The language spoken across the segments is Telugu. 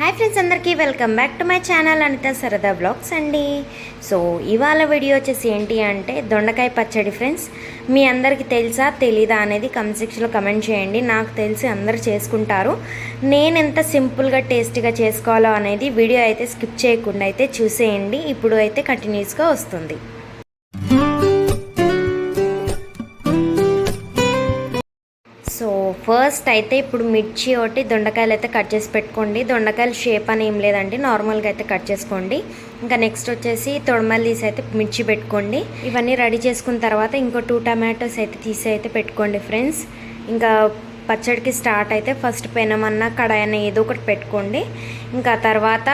హాయ్ ఫ్రెండ్స్ అందరికీ welcome back to my channel Anitha సరదా బ్లాగ్స్ అండి. సో ఇవాళ వీడియో వచ్చేసి ఏంటి అంటే దొండకాయ పచ్చడి ఫ్రెండ్స్. మీ అందరికీ తెలుసా తెలీదా అనేది కమెంట్ సెక్షన్లో కమెంట్ చేయండి. నాకు తెలిసి అందరు చేసుకుంటారు. నేను ఎంత సింపుల్గా టేస్టీగా చేసుకోవాలో అనేది వీడియో అయితే స్కిప్ చేయకుండా అయితే చూసేయండి. ఇప్పుడు అయితే కంటిన్యూస్గా వస్తుంది. ఫస్ట్ అయితే ఇప్పుడు మిర్చి ఒకటి దొండకాయలు అయితే కట్ చేసి పెట్టుకోండి. దొండకాయలు షేప్ అని ఏం లేదండి నార్మల్గా అయితే కట్ చేసుకోండి. ఇంకా నెక్స్ట్ వచ్చేసి తొడమలు తీసి అయితే మిర్చి పెట్టుకోండి. ఇవన్నీ రెడీ చేసుకున్న తర్వాత ఇంకో టూ టమాటోస్ అయితే తీసి అయితే పెట్టుకోండి ఫ్రెండ్స్ ఇంకా పచ్చడికి స్టార్ట్ అయితే ఫస్ట్ పెనమన్నా కడాయన్నా ఏదో ఒకటి పెట్టుకోండి. ఇంకా తర్వాత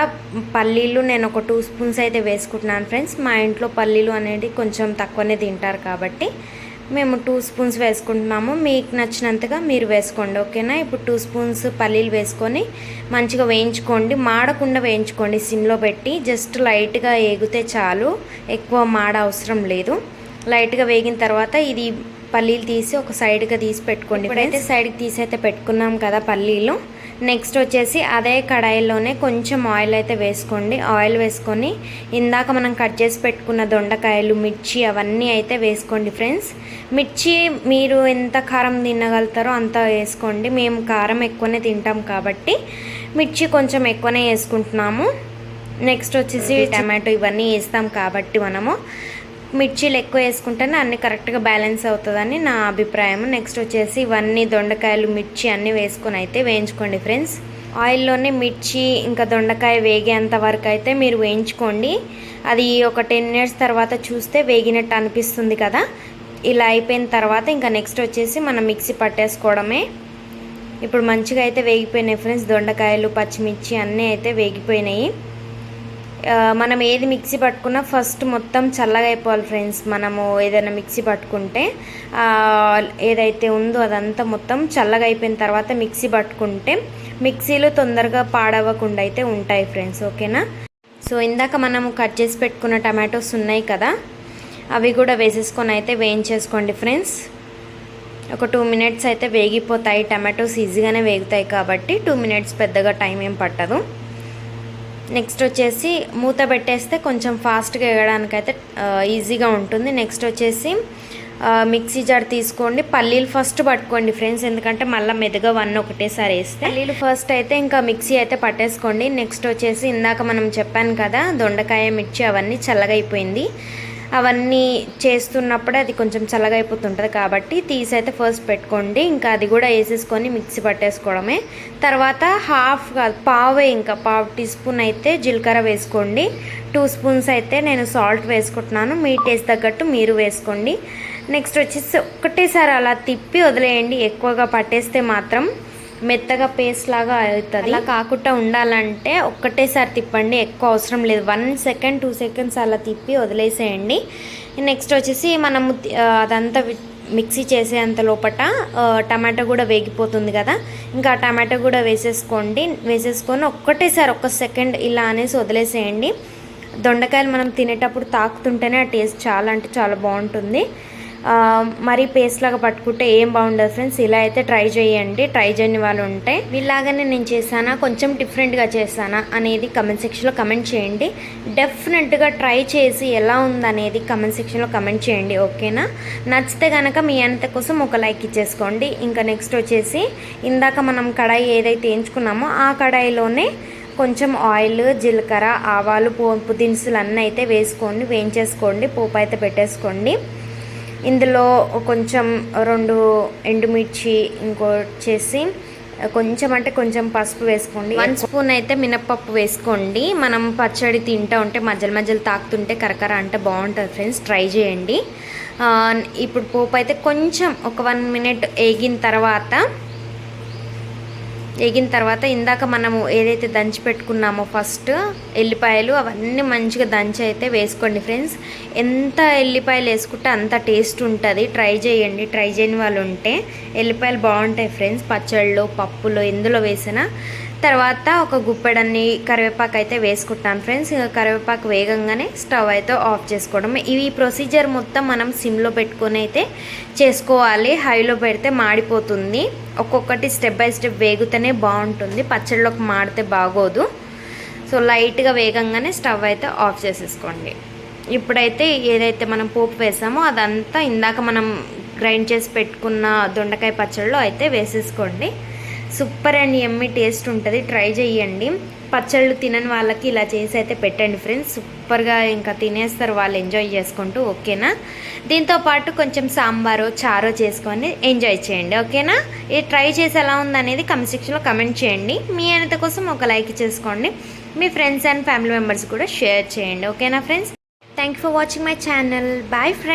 పల్లీలు నేను ఒక టూ స్పూన్స్ అయితే వేసుకుంటున్నాను ఫ్రెండ్స్ మా ఇంట్లో పల్లీలు అనేది కొంచెం తక్కువనే తింటారు కాబట్టి మేము టూ స్పూన్స్ వేసుకుంటున్నాము. మీకు నచ్చినంతగా మీరు వేసుకోండి ఓకేనా? ఇప్పుడు టూ స్పూన్స్ పల్లీలు వేసుకొని మంచిగా వేయించుకోండి. మాడకుండా వేయించుకోండి సిమ్లో పెట్టి. జస్ట్ లైట్గా ఏగితే చాలు. ఎక్కువ మాడ అవసరం లేదు. లైట్గా వేగిన తర్వాత ఇది పల్లీలు తీసి ఒక సైడ్గా తీసి పెట్టుకోండి ఇప్పుడైతే సైడ్కి తీసి అయితే పెట్టుకున్నాం కదా పల్లీలు. నెక్స్ట్ వచ్చేసి అదే కడాయిలోనే కొంచెం ఆయిల్ అయితే వేసుకోండి. ఆయిల్ వేసుకొని ఇందాక మనం కట్ చేసి పెట్టుకున్న దొండకాయలు మిర్చి అవన్నీ అయితే వేసుకోండి ఫ్రెండ్స్. మిర్చి మీరు ఎంత కారం తినగలుగుతారో అంత వేసుకోండి. మేము కారం ఎక్కువనే తింటాం కాబట్టి మిర్చి కొంచెం ఎక్కువనే వేసుకుంటున్నాము. నెక్స్ట్ వచ్చేసి టమాటో ఇవన్నీ వేస్తాం కాబట్టి మనము. మిర్చీలు ఎక్కువ వేసుకుంటేనే అన్ని కరెక్ట్గా బ్యాలెన్స్ అవుతుందని నా అభిప్రాయం. నెక్స్ట్ వచ్చేసి ఇవన్నీ దొండకాయలు మిర్చి అన్నీ వేసుకొని అయితే వేయించుకోండి ఫ్రెండ్స్. ఆయిల్లోనే మిర్చి ఇంకా దొండకాయ వేగేంత వరకు అయితే మీరు వేయించుకోండి. అది ఒక టెన్ మినిట్స్ తర్వాత చూస్తే వేగినట్టు అనిపిస్తుంది కదా. ఇలా అయిపోయిన తర్వాత ఇంకా నెక్స్ట్ వచ్చేసి మనం మిక్సీ పట్టేసుకోవడమే. ఇప్పుడు మంచిగా అయితే వేగిపోయినాయి ఫ్రెండ్స్ దొండకాయలు పచ్చిమిర్చి అన్నీ అయితే వేగిపోయినాయి. మనం ఏది మిక్సీ పట్టుకున్నా ఫస్ట్ మొత్తం చల్లగా అయిపోవాలి ఫ్రెండ్స్. మనము ఏదైనా మిక్సీ పట్టుకుంటే ఏదైతే ఉందో అదంతా మొత్తం చల్లగా అయిపోయిన తర్వాత మిక్సీ పట్టుకుంటే మిక్సీలు తొందరగా పాడవకుండా అయితే ఉంటాయి ఫ్రెండ్స్. ఓకేనా? సో ఇందాక మనము కట్ చేసి పెట్టుకున్న టమాటోస్ ఉన్నాయి కదా అవి కూడా వేసేసుకొని అయితే వేయించేసుకోండి ఫ్రెండ్స్. ఒక టూ మినిట్స్ అయితే వేగిపోతాయి. టమాటోస్ ఈజీగానే వేగుతాయి కాబట్టి టూ మినిట్స్ పెద్దగా టైం ఏం పట్టదు. నెక్స్ట్ వచ్చేసి మూత పెట్టేస్తే కొంచెం ఫాస్ట్గా వేయడానికి అయితే ఈజీగా ఉంటుంది. నెక్స్ట్ వచ్చేసి మిక్సీ జార్ తీసుకోండి. పల్లీలు ఫస్ట్ పట్టుకోండి ఫ్రెండ్స్ ఎందుకంటే మళ్ళీ మెదుగా వన్ ఒకటేసారి వేస్తే. పల్లీలు ఫస్ట్ అయితే ఇంకా మిక్సీ అయితే పట్టేసుకోండి. నెక్స్ట్ వచ్చేసి ఇందాక మనం చెప్పాను కదా దొండకాయ మిర్చి అవన్నీ చల్లగా అయిపోయింది. అవన్నీ చేస్తున్నప్పుడే అది కొంచెం చల్లగా అయిపోతుంటుంది కాబట్టి తీసి అయితే ఫస్ట్ పెట్టుకోండి. ఇంకా అది కూడా వేసేసుకొని మిక్సీ పట్టేసుకోవడమే. తర్వాత హాఫ్ కాదు పావే ఇంకా పావు టీ స్పూన్ అయితే జీలకర్ర వేసుకోండి. టూ స్పూన్స్ అయితే నేను సాల్ట్ వేసుకుంటున్నాను. మీ టేస్ట్ తగ్గట్టు మీరు వేసుకోండి. నెక్స్ట్ వచ్చేసి ఒకటేసారి అలా తిప్పి వదిలేయండి. ఎక్కువగా పట్టేస్తే మాత్రం మెత్తగా పేస్ట్ లాగా అవుతుంది. అలా కాకుండా ఉండాలంటే ఒక్కటేసారి తిప్పండి ఎక్కువ అవసరం లేదు. వన్ సెకండ్ టూ సెకండ్స్ అలా తిప్పి వదిలేసేయండి. నెక్స్ట్ వచ్చేసి మనము అదంతా మిక్సీ చేసేంత లోపట టమాటో కూడా వేగిపోతుంది కదా. ఇంకా టమాటో కూడా వేసేసుకోండి. వేసేసుకొని ఒక్కటేసారి ఒక్క సెకండ్ ఇలా అనేసి వదిలేసేయండి. దొండకాయలు మనం తినేటప్పుడు తాకుతుంటేనే ఆ టేస్ట్ చాలా అంటే చాలా బాగుంటుంది. మరీ పేస్ట్ లాగా పట్టుకుంటే ఏం బాగుండదు ఫ్రెండ్స్ ఇలా అయితే ట్రై చేయండి. ట్రై చేయని వాళ్ళు ఉంటే వీళ్ళలాగానే నేను చేశానా? కొంచెం డిఫరెంట్గా చేశానా? అనేది కమెంట్ సెక్షన్లో కమెంట్ చేయండి. డెఫినెట్గా ట్రై చేసి ఎలా ఉందనేది కమెంట్ సెక్షన్లో కమెంట్ చేయండి ఓకేనా నచ్చితే కనుక మీ అంత కోసం ఒక లైక్ ఇచ్చేసుకోండి. ఇంకా నెక్స్ట్ వచ్చేసి ఇందాక మనం కడాయి ఏదైతే ఎంచుకున్నామో ఆ కడాయిలోనే కొంచెం ఆయిల్ జీలకర్ర ఆవాలు పోపు దినుసులు అన్నీ అయితే వేసుకోండి వేయించేసుకోండి పోపు అయితే పెట్టేసుకోండి. ఇందులో కొంచెం రెండు ఎండుమిర్చి ఇంకోచేసి కొంచెం అంటే కొంచెం పసుపు వేసుకోండి. వన్ స్పూన్ అయితే మినప్పప్పు వేసుకోండి. మనం పచ్చడి తింటూ ఉంటే మధ్యలో మధ్యలో తాకుతుంటే కరకర అంటే బాగుంటుంది ఫ్రెండ్స్. ట్రై చేయండి. ఇప్పుడు పోపు అయితే కొంచెం ఒక వన్ మినిట్ వేగిన తర్వాత వేగిన తర్వాత ఇందాక మనము ఏదైతే దంచి పెట్టుకున్నామో ఫస్ట్ ఎల్లిపాయలు అవన్నీ మంచిగా దంచి అయితే వేసుకోండి ఫ్రెండ్స్. ఎంత ఎల్లిపాయలు వేసుకుంటే అంత టేస్ట్ ఉంటుంది. ట్రై చేయండి. ట్రై చేయని వాళ్ళు ఉంటే ఎల్లిపాయలు బాగుంటాయి ఫ్రెండ్స్. పచ్చళ్ళు పప్పులో ఎందులో వేసినా తర్వాత ఒక గుప్పెడన్ని కరివేపాకు అయితే వేసుకుంటాను ఫ్రెండ్స్. ఇంకా కరివేపాకు వేగంగానే స్టవ్ అయితే ఆఫ్ చేసుకోవడం ఈ ప్రొసీజర్ మొత్తం మనం సిమ్లో పెట్టుకొని అయితే చేసుకోవాలి. హైలో పెడితే మాడిపోతుంది. ఒక్కొక్కటి స్టెప్ బై స్టెప్ వేగుతూనే బాగుంటుంది. పచ్చడిలోకి మాడితే బాగోదు. సో లైట్గా వేగంగానే స్టవ్ అయితే ఆఫ్ చేసేసుకోండి. ఇప్పుడైతే ఏదైతే మనం పోపు వేసామో అదంతా ఇందాక మనం గ్రైండ్ చేసి పెట్టుకున్న దొండకాయ పచ్చడిలో అయితే వేసేసుకోండి. సూపర్ అండ్ ఎమ్మి టేస్ట్ ఉంటుంది. ట్రై చేయండి పచ్చళ్ళు తినని వాళ్ళకి ఇలా చేసి అయితే పెట్టండి ఫ్రెండ్స్. సూపర్గా ఇంకా తినేస్తారు వాళ్ళు ఎంజాయ్ చేసుకుంటూ ఓకేనా? దీంతో పాటు కొంచెం సాంబారో చారో చేసుకొని ఎంజాయ్ చేయండి ఓకేనా? ఇది ట్రై చేసి ఎలా ఉందనేది కమెంట్ సెక్షన్లో కమెంట్ చేయండి. మీ అనేత కోసం ఒక లైక్ చేసుకోండి. మీ ఫ్రెండ్స్ అండ్ ఫ్యామిలీ మెంబర్స్ కూడా షేర్ చేయండి ఓకేనా friends? Thank you for watching my channel. Bye friends.